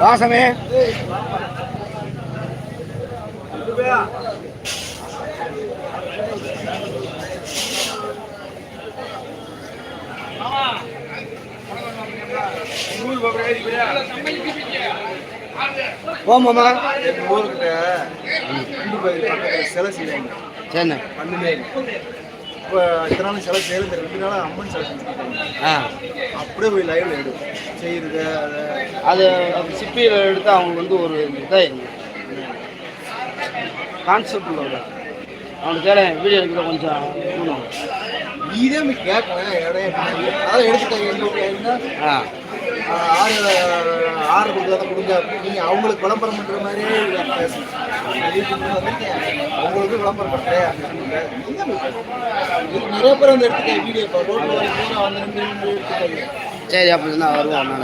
வாசமே. ஓமாமா ஊருக்கிட்ட சிலை செய்வாங்க சரிண்ணே மண்ணுலே இப்போ இத்தனை நாள் சிலை செய்யல இந்த ரெண்டு நாள் அம்மன் சிலை செஞ்சுருக்காங்க அப்படியே போய் லைவ்ல எடு செய்யறது அதை அது சிப்பியில் எடுத்து அவங்களுக்கு வந்து ஒரு இதாயிருங்க கான்செப்ட் உள்ள அவனுக்கு தேவை வீடியோ எடுக்கிற கொஞ்சம் இடம் எப்படி அதான் எடுத்துட்டாங்க ஆ. ஆறு ஆறு கொடுக்காத கொடுங்க. நீங்க அவங்களுக்கு விளம்பரம் பண்ற மாதிரியே அவங்களுக்கு விளம்பரம் பண்றேன் நிறைய பேர் வந்து எடுத்துக்க வீடியோ ரோட்ல வரைக்கும் வந்து எடுத்துக்காங்க. சரி அப்படி இருந்தால் வருவோம் நான்